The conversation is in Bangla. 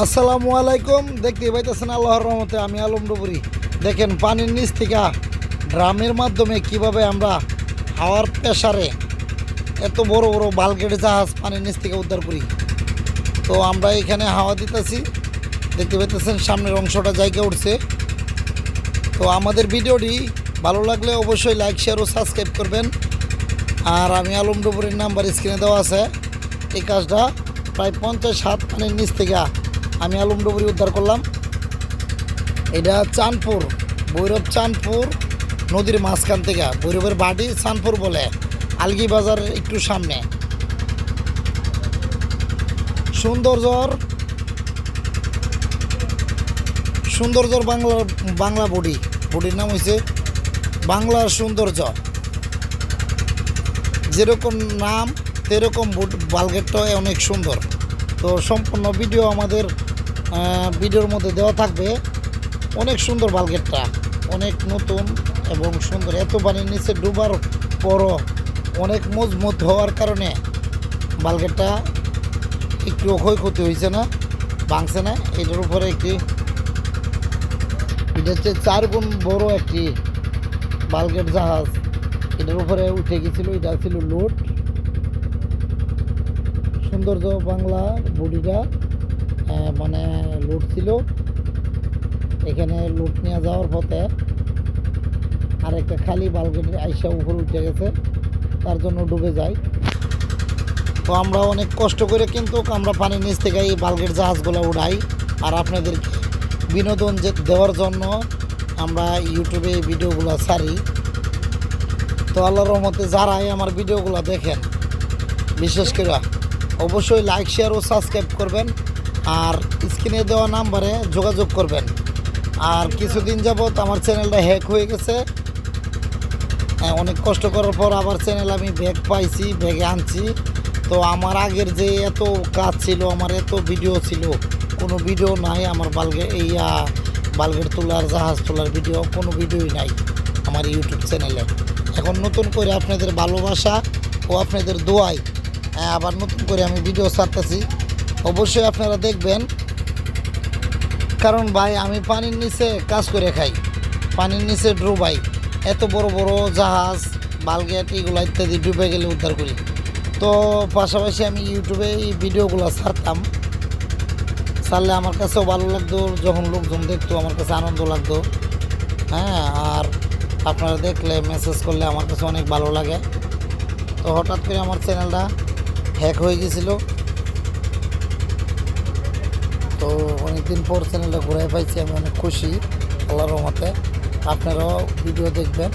আসসালামু আলাইকুম। দেখতে পাইতেছেন আল্লাহর রহমতে আমি আলম ডুবুরি। দেখেন, পানির নিচ থেকে ড্রামের মাধ্যমে কীভাবে আমরা হাওয়ার প্রেসারে এত বড় বড় বালগেট জাহাজ পানির নিচ থেকে উদ্ধার করি। তো আমরা এখানে হাওয়া দিতেছি। দেখতে পাইতেছেন সামনের অংশটা জায়গা উঠছে। তো আমাদের ভিডিওটি ভালো লাগলে অবশ্যই লাইক শেয়ার ও সাবস্ক্রাইব করবেন। আর আমি আলম ডুবুরির নাম্বার স্ক্রিনে দেওয়া আছে। এই কাজটা প্রায় পঞ্চাশ হাত পানির নিচ থেকে আমি আলম ডুবুরি উদ্ধার করলাম। এটা চাঁদপুর, ভৈরব চাঁদপুর নদীর মাঝখান থেকে। ভৈরবের বাড়ি চাঁদপুর বলে, আলগি বাজারের একটু সামনে। সৌন্দর্যর সৌন্দর্যর বাংলার, বাংলা বডি। বডির নাম হয়েছে বাংলার সৌন্দর্য যেরকম নাম সেরকম বালগেটটা অনেক সুন্দর। তো সম্পূর্ণ ভিডিও আমাদের ভিডিওর মধ্যে দেওয়া থাকবে। অনেক সুন্দর বালগেটটা, অনেক নতুন এবং সুন্দর। এত পানির নিচে ডুবার পরও অনেক মজবুত হওয়ার কারণে বালগেটটা একটু ক্ষয়ক্ষতি হয়েছে না, ভাঙছে না। এটার উপরে একটি, এটা হচ্ছে চার গুণ বড় একটি বালগেট জাহাজ। এটার উপরে উঠে গেছিল, এটা ছিল লোড। সৌন্দর্য বাংলার বডিটা মানে লোড ছিল। এখানে লুট নিয়ে যাওয়ার পথে আর একটা খালি বালগেট আইসা উপরে উঠে গেছে, তার জন্য ডুবে যায়। তো আমরা অনেক কষ্ট করে কিন্তু আমরা পানির নিচ থেকে এই বালগেট জাহাজগুলো উড়াই আর আপনাদেরকে বিনোদন যে দেওয়ার জন্য আমরা ইউটিউবে এই ভিডিওগুলো ছাড়ি। তো আল্লাহর রহমতে যারাই আমার ভিডিওগুলো দেখেন, বিশেষ করে অবশ্যই লাইক শেয়ার ও সাবস্ক্রাইব করবেন। আর স্ক্রিনে দেওয়া নাম্বারে যোগাযোগ করবেন। আর কিছুদিন যাবৎ আমার চ্যানেলটা হ্যাক হয়ে গেছে। হ্যাঁ, অনেক কষ্ট করার পর আবার চ্যানেল আমি ব্যাগ পাইছি ব্যাগে আনছি। তো আমার আগের যে এত কাজ ছিল আমার এত ভিডিও ছিল কোনো ভিডিও নাই। আমার বালগে এই বালগের তোলার জাহাজ তোলার ভিডিও কোনো ভিডিওই নাই আমার ইউটিউব চ্যানেলে এখন নতুন করে আপনাদের ভালোবাসা ও আপনাদের দোয়াই আবার নতুন করে আমি ভিডিও ছাড়তেছি। অবশ্যই আপনারা দেখবেন। কারণ ভাই, আমি পানির নিচে কাজ করে খাই। পানির নিচে ডুবাই। এত বড় বড় জাহাজ, বালগেট এগুলো ইত্যাদি ডুবে গেলে উদ্ধার করি। তো পাশাপাশি আমি ইউটিউবে এই ভিডিওগুলো ছাড়তাম। ছাড়লে আমার কাছেও ভালো লাগতো, যখন লোকজন দেখতো, আমার কাছে আনন্দ লাগতো। হ্যাঁ আর আপনারা দেখলে মেসেজ করলে আমার কাছে অনেক ভালো লাগে। তো হঠাৎ করে আমার চ্যানেলটা হ্যাক হয়ে গেছিল। তো অনেকদিন পর চ্যানেলটা ঘুরে পাইছি, আমি অনেক খুশি, আল্লাহর মতে আপনারাও ভিডিও দেখবেন।